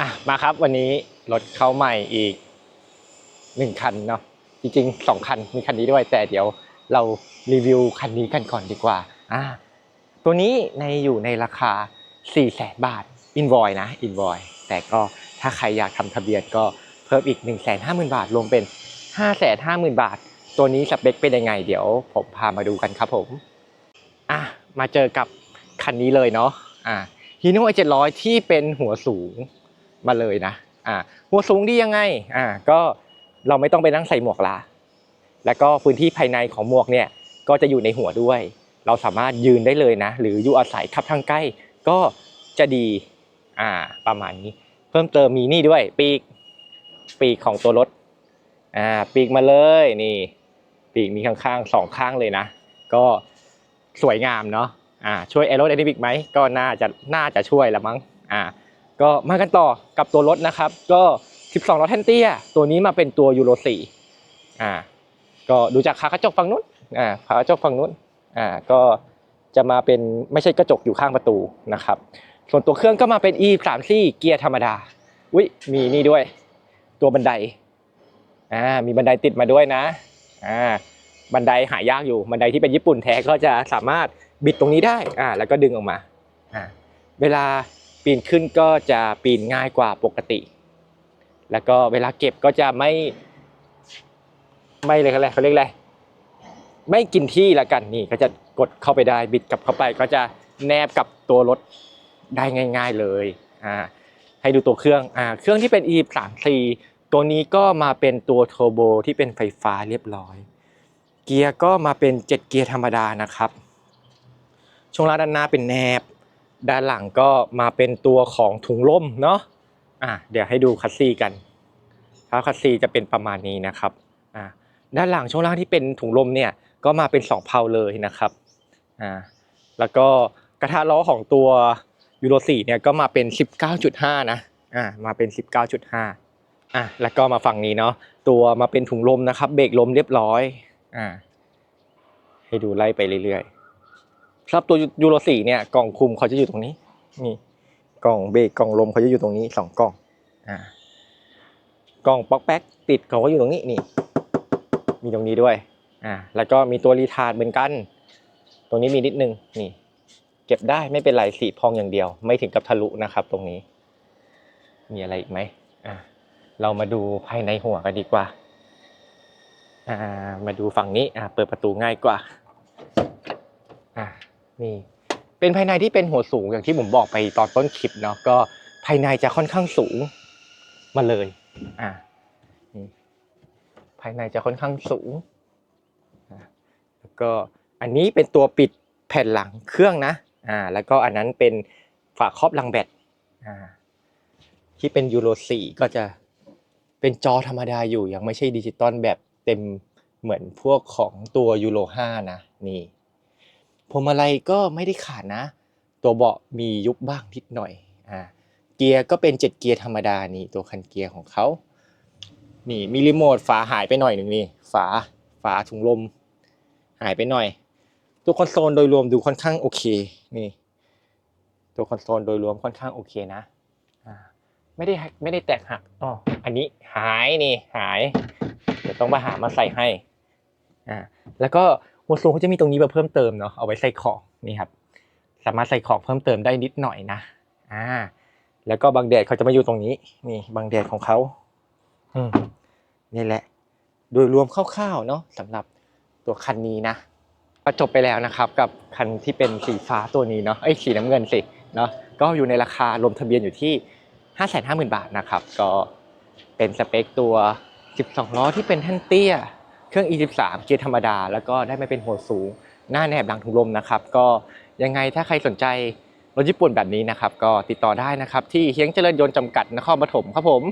อะมาครับวันนี้รถเข้าใหม่อีกหนึ่งคันเนาะจริงๆสองคันมีคันนี้ด้วย แต่เดี๋ยวเรารีวิวคันนี้กันก่อนดีกว่าอ่าตัวนี้ในอยู่ในราคา4 0 0แสนบาทอินวอยนะอินวอยแต่ก็ถ้าใครอยากทำทะเบียนก็เพิ่มอีก 1 5 0 0 0 0 บาทรวมเป็น 5 5 0 0 0 0 บาท ตัวนี้สเปคเป็นยังไง เดี๋ยวผมพามาดูกันครับผมอะมาเจอกับคันนี้เลยเนาะอ่าฮีโน่ไอเจ็ดร้อยที่เป็นหัวสูง มาเลยนะอ่าหัวสูงดียังไงอ่าก็เราไม่ต้องไปนั่งใส่หมวกละแล้วก็พื้นที่ภายในของหมวกเนี่ยก็จะอยู่ในหัวด้วย เราสามารถยืนได้เลยนะ หรืออยู่อาศัยขับทางใกล้ก็จะดีอ่าประมาณนี้ เพิ่มเติมมีนี่ด้วยปีกปีกของตัวรถอ่าปีกมาเลยนี่ ปีกมีข้างๆสองข้างเลยนะ ก็สวยงามเนาะอ่าช่วยแอโรไดนามิกไหมก็น่าจะน่าจะช่วยละมั้งอ่า ก็มากันต่อกับตัวรถนะครับ ก็ 12ล้อแทนเตี้ย ตัวนี้มาเป็นตัวยูโร4อ่าก็ดูจากขากระจกฝั่งนู้นอ่าขากระจกฝั่งนู้นอ่าก็จะมาเป็นไม่ใช่กระจกอยู่ข้างประตูนะครับ ส่วนตัวเครื่องก็มาเป็น e 3 4เกียร์ธรรมดาอุ้ยมีนี่ด้วย ตัวบันไดอ่ามีบันไดติดมาด้วยนะอ่าบันไดหายากอยู่บันไดที่เป็นญี่ปุ่นแท้ก็จะสามารถบิดตรงนี้ได้อ่าแล้วก็ดึงออกมาอ่าเวลา ปีนขึ้นก็จะปีนง่ายกว่าปกติ แล้วก็เวลาเก็บก็จะไม่ ไม่เลยเขาเรียกเขาเรียกอะไรไม่กินที่ละกันนี่ก็จะกดเข้าไปได้บิดกลับเข้าไป ก็จะแนบกับตัวรถได้ง่าย ๆเลยอ่าให้ดูตัวเครื่องอ่าเครื่องที่เป็น e 3 4ตัวนี้ก็มาเป็นตัวเทอร์โบที่เป็นไฟฟ้าเรียบร้อย เกียร์ก็มาเป็น 7 เกียร์ธรรมดานะครับช่วงล่างด้านหน้าเป็นแนบ ด้านหลังก็มาเป็นตัวของถุงลมเนาะอะเดี๋ยวให้ดูคัสซีกันถ้าคัสซีจะเป็นประมาณนี้นะครับอ่าด้านหลังช่วงล่างที่เป็นถุงลมเนี่ยก็มาเป็น2เพาเลยนะครับอ่าแล้วก็กระทะล้อของตัวยูโร4เนี่ยก็มาเป็น 19.5 นะอ่ามาเป็น 19.5อะแล้วก็มาฝั่งนี้เนาะตัวมาเป็นถุงลมนะครับ เบรกลมเรียบร้อยอ่าให้ดูไล่ไปเรื่อยๆ ครับตัวยูโร4เนี่ยกล่องคุมเขาจะอยู่ตรงนี้นี่กล่องเบรกกล่องลมเขาจะอยู่ตรงนี้สองกล่องอ่ากล่องป๊อกแป๊กติดเขาก็อยู่ตรงนี้นี่ มีตรงนี้ด้วยอ่าแล้วก็มีตัวรีทาร์ดเหมือนกัน ตรงนี้มีนิดนึงนี่ เก็บได้ไม่เป็นไรสีพองอย่างเดียว ไม่ถึงกับทะลุนะครับ ตรงนี้ มีอะไรอีกไหมอ่าเรามาดูภายในหัวกันดีกว่าอ่ามาดูฝั่งนี้อ่าเปิดประตูง่ายกว่า นี่ เป็นภายในที่เป็นหัวสูงอย่างที่ผมบอกไปตอนต้นคลิปเนาะก็ภายในจะค่อนข้างสูงมาเลย อะนี่ภายในจะค่อนข้างสูงอะแล้วก็อันนี้เป็นตัวปิดแผ่นหลังเครื่องนะ อ่า แล้วก็อันนั้นเป็นฝาครอบรังแบต อ่า ที่เป็นยูโร4ก็จะเป็นจอธรรมดาอยู่ยังไม่ใช่ดิจิตอลแบบเต็มเหมือนพวกของตัวยูโร5นะ นี่ พวงมาลัยก็ไม่ได้ขาดนะ ตัวเบาะมียุบบ้างนิดหน่อยอ่าเกียร์ก็เป็นเจ็ดเกียร์ธรรมดานี่ตัวคันเกียร์ของเขานี่มีรีโมทฝาหายไปหน่อยหนึ่งนี่ฝาฝาถุงลม หายไปหน่อย ตัวคอนโซลโดยรวมดูค่อนข้างโอเคนี่ ตัวคอนโซลโดยรวมค่อนข้างโอเคนะไม่ได้ไม่ได้แตกหักอ๋ออันนี้หายนี่หาย เดี๋ยวต้องมาหามาใส่ให้อ่าแล้วก็ หัวสูงเขาจะมีตรงนี้มาเพิ่มเติมเนาะเอาไว้ใส่ของนี่ครับสามารถใส่ของเพิ่มเติมได้นิดหน่อยนะอ่าแล้วก็บางแดดเขาจะมาอยู่ตรงนี้นี่บางแดดของเขาอืมนี่แหละ โดยรวมคร่าวๆเนาะสำหรับตัวคันนี้นะก็จบไปแล้วนะครับ กับคันที่เป็นสีฟ้าตัวนี้เนาะไอ้สีน้ำเงินสิเนาะก็อยู่ในราคารวมทะเบียนอยู่ที่ 550,000 บาทนะครับ ก็เป็นสเปคตัว 12 ล้อที่เป็นแท่นเตี้ย เครื่อง E13 เกียร์ธรรมดา แล้วก็ได้ไม่เป็นหัวสูง หน้าแนบหลังถุงลมนะครับ ก็ยังไงถ้าใครสนใจรถญี่ปุ่นแบบนี้นะครับ ก็ติดต่อได้นะครับ ที่เฮียงเจริญยนต์จำกัดนครปฐมครับผม